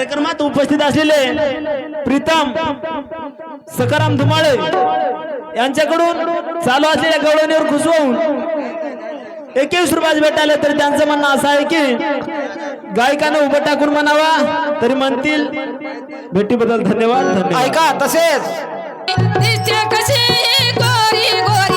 कार्यक्रमात उपस्थित असलेले प्रीतम सकाराम धुमाळे यांच्याकडून चालू असलेल्या गवळणीवर घुसवून एकवीस रुपयाच भेटायला तर त्यांचं म्हणणं असं आहे की गायकानं उभं टाकून म्हणावा तरी म्हणतील. भेटीबद्दल धन्यवाद ऐका तसेच. कशी गोरी गोरी